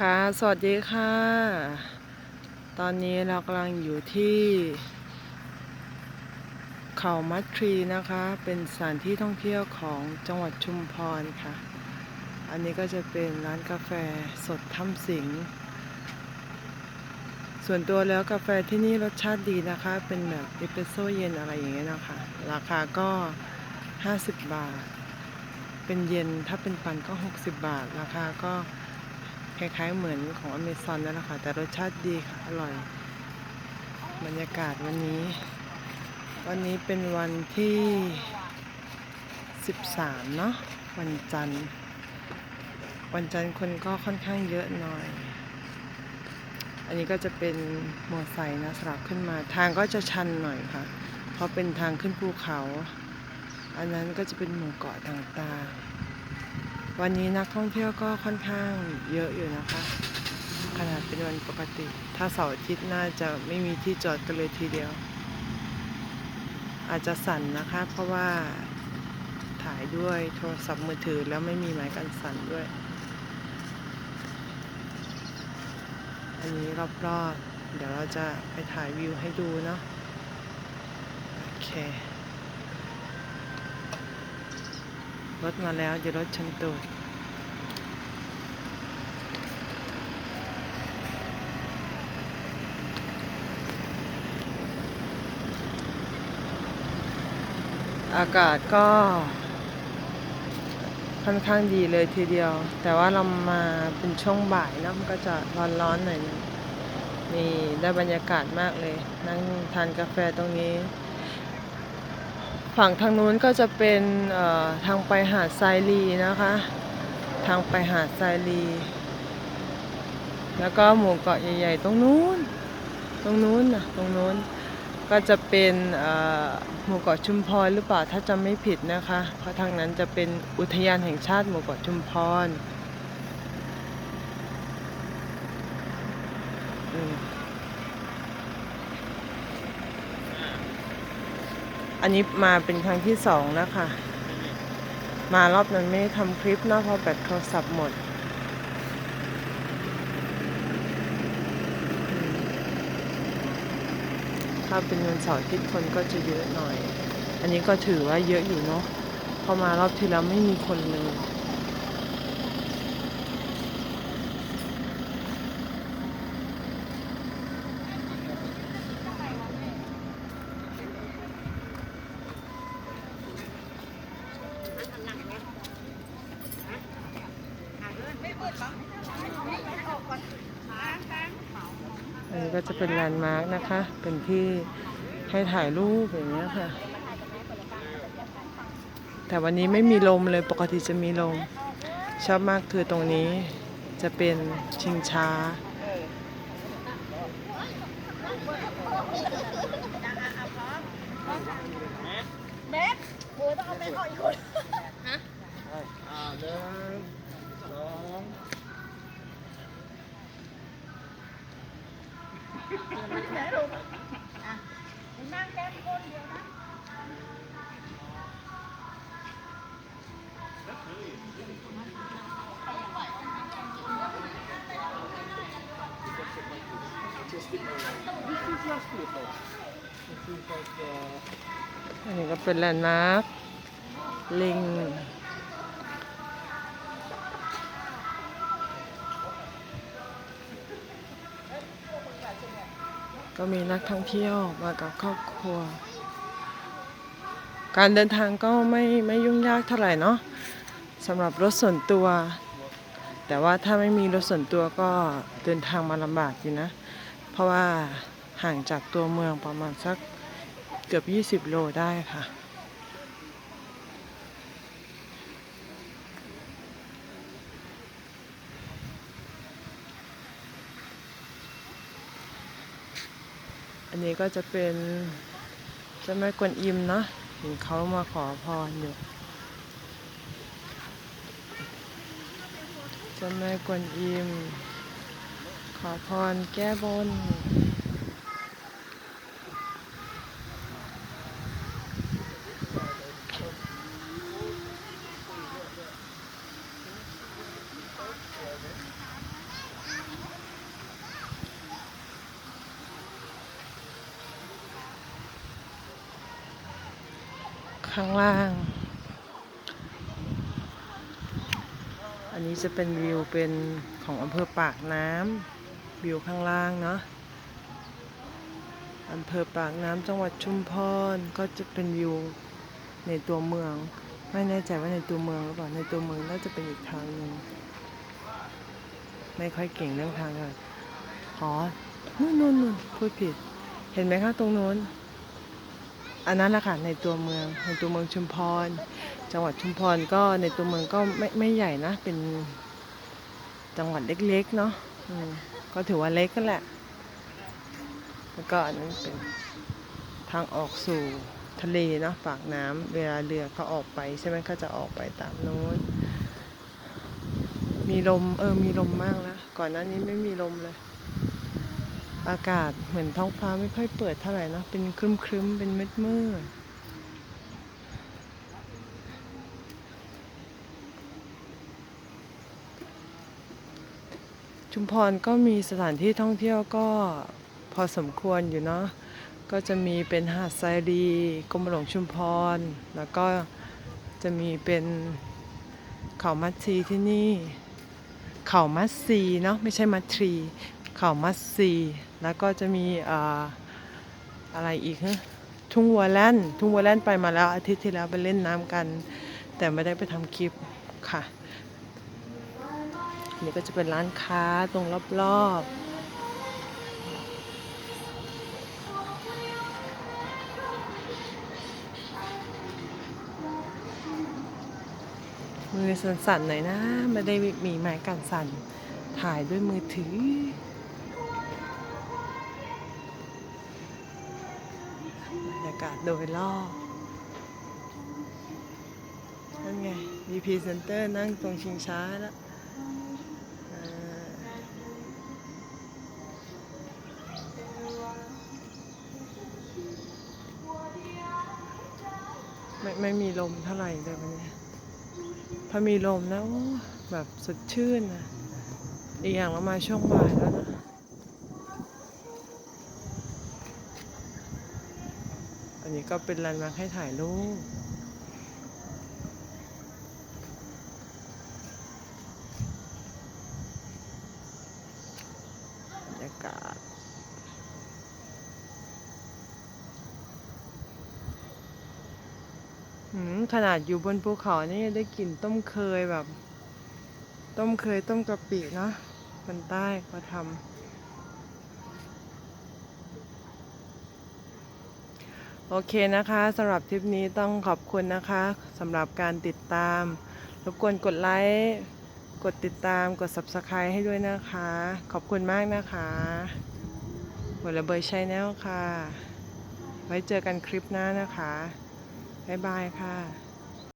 คะ สวัสดีค่ะ ตอนนี้เรากำลังอยู่ที่ เขามัดทรีนะคะ เป็นสถานที่ท่องเที่ยวของจังหวัดชุมพรค่ะ อันนี้ก็จะเป็นร้านกาแฟสดถ้ำสิง ส่วนตัวแล้วกาแฟที่นี่รสชาติดีนะคะ เป็นแบบเอสเปรสโซ่เย็นอะไรอย่างเงี้ยนะคะ ราคาก็ 50 บาท เป็นเย็นถ้าเป็นปันก็ 60 บาท ราคาก็ คล้ายๆเหมือนของอเมซอนนั่นแหละค่ะ แต่รสชาติดีค่ะ อร่อย บรรยากาศวันนี้ วันนี้เป็นวันที่ 13 เนาะวันจันทร์ วันจันทร์คนก็ค่อนข้างเยอะหน่อย อันนี้ก็จะเป็นมอไซค์นะสลับขึ้นมา ทางก็จะชันหน่อยค่ะ เพราะเป็นทางขึ้นภูเขา อันนั้นก็จะเป็นหมู่เกาะต่างๆ วันนี้นักท่องเที่ยวก็ค่อนข้างเยอะอยู่นะคะ ขนาดเป็นวันปกติ ถ้าเสาร์อาทิตย์น่าจะไม่มีที่จอดกันเลยทีเดียว อาจจะสั่นนะคะ เพราะว่าถ่ายด้วยโทรศัพท์มือถือแล้วไม่มีไม้กันสั่นด้วย อันนี้รอบๆ เดี๋ยวเราจะไปถ่ายวิวให้ดูเนาะโอเค รถมาแล้วเดี๋ยวรถชนตูดอากาศก็ ค่อนข้างดีเลยทีเดียว แต่ว่าเรามาเป็นช่วงบ่ายเนอะมันก็จะร้อนๆหน่อยนึงนี่ได้บรรยากาศมากเลย นั่งทานกาแฟตรงนี้ ฝั่งทางนู้นก็จะเป็นทางไปหาดทรายลีนะคะ ทางไปหาดทรายลี แล้วก็หมู่เกาะใหญ่ๆตรงนู้น ตรงนู้นนะตรงนู้นก็จะเป็นหมู่เกาะชุมพรหรือเปล่าถ้าจำไม่ผิดนะคะ เพราะทางนั้นจะเป็นอุทยานแห่งชาติหมู่เกาะชุมพร อันนี้มาเป็นครั้งที่สองนะคะ มารอบนั้นไม่ได้ทำคลิปนอะเพราะแบตโทรศัพท์หมด ถ้าเป็นวันเสาร์อดทิตย์คนก็จะเยอะหน่อย อันนี้ก็ถือว่าเยอะอยู่เนาะพอมารอบที่แล้วไม่มีคนเลย อันนี้ก็จะเป็นแลนด์มาร์กนะคะ เป็นที่ให้ถ่ายรูปอย่างเงี้ยค่ะ แต่วันนี้ไม่มีลมเลยปกติจะมีลม ชอบมากคือตรงนี้จะเป็นชิงช้าเบ๊กโอ้ต้องเอาเบ๊กออกอีก คนอ่าหนึ่งสองไหนลูกอะนั่งแก้มก้นเดียวนะอันนี้ก็เป็นแลนด์มาร์ค ลิง ก็มีนักท่องเที่ยวมากับครอบครัว การเดินทางก็ไม่ไม่ยุ่งยากเท่าไหร่เนาะสำหรับรถส่วนตัว แต่ว่าถ้าไม่มีรถส่วนตัวก็เดินทางมาลำบากอยู่นะ เพราะว่าห่างจากตัวเมืองประมาณสักเกือบ 20 โลได้ค่ะ อันนี้ก็จะเป็นเจ้าแม่กวนอิมเนาะเห็นเขามาขอพรอยู่เจ้าแม่กวนอิม ขอพรแก้บน ข้างล่าง อันนี้จะเป็นวิวเป็นของอำเภอปากน้ำวิวข้างล่างเนาะอำเภอปากน้ำจังหวัดชุมพรก็จะเป็นวิวในตัวเมือง ไม่แน่ใจว่าในตัวเมืองหรือเปล่าในตัวเมืองน่าจะเป็นอีกทางหนึ่งไม่ค่อยเก่งเรื่องทางเลยอ๋อนู่นนู่นนู่นพูดผิด เห็นไหมคะตรงโน้น อันนั้นแหละค่ะในตัวเมืองในตัวเมืองชุมพร จังหวัดชุมพรก็ในตัวเมืองก็ไม่ไม่ใหญ่นะ เป็นจังหวัดเล็กๆเนาะก็ถือว่าเล็กก็แหละ แล้วก็อันนั้นเป็นทางออกสู่ทะเลเนาะปากน้ำเวลาเรือเขาออกไปใช่ไหมเขาจะออกไปตามโน้น มีลมเออมีลมมากแล้วก่อนหน้านี้ไม่มีลมเลย อากาศเหมือนท้องฟ้าไม่ค่อยเปิดเท่าไหร่นะ เป็นครึ้มๆ เป็นมืดมืดๆชุมพรก็มีสถานที่ท่องเที่ยวก็พอสมควรอยู่เนาะ ก็จะมีเป็นหาดทรายรีกรมหลวงชุมพร แล้วก็จะมีเป็นเขามัดซีที่นี่ เขามัดซีเนาะไม่ใช่มัดทรี เขามัดซีแล้วก็จะมีอ่าอะไรอีกฮะทุ่งวัวแล่นทุ่งวัวแล่นไปมาแล้วอาทิตย์ที่แล้วไปเล่นน้ำกัน แต่ไม่ได้ไปทำคลิปค่ะนี่ก็จะเป็นร้านค้าตรงรอบๆมือสั่นๆหน่อยนะ ไม่ได้มีไม้กันสั่นถ่ายด้วยมือถือ รยากาศโดยรอบนั่นไง มีพรีเซนเตอร์นั่งตรงชิงช้าแล้วไม่ไม่มีลมเท่าไหร่เลยวันนี้ถ้ามีลมนะโอ้แบบสดชื่นนะอีกอย่างเรามาช่วงบ่ายแล้วนะ นนี้ก็เป็นแลนด์มาร์คให้ถ่ายรูปบรรยากาศขนาดอยู่บนภูเขานี่ยได้กลิ่นต้มเคยแบบ ต้มเคยต้มกะปิเนาะคนใต้เขาทำ โอเคนะคะสำหรับทริปนี้ต้องขอบคุณนะคะสำหรับการติดตามรบกวนกดไลค์กดติดตามกด subscribe ให้ด้วยนะคะ ขอบคุณมากนะคะหัวระเบยชแนลค่ะ ไว้เจอกันคลิปหน้านะคะ บ๊ายบายค่ะ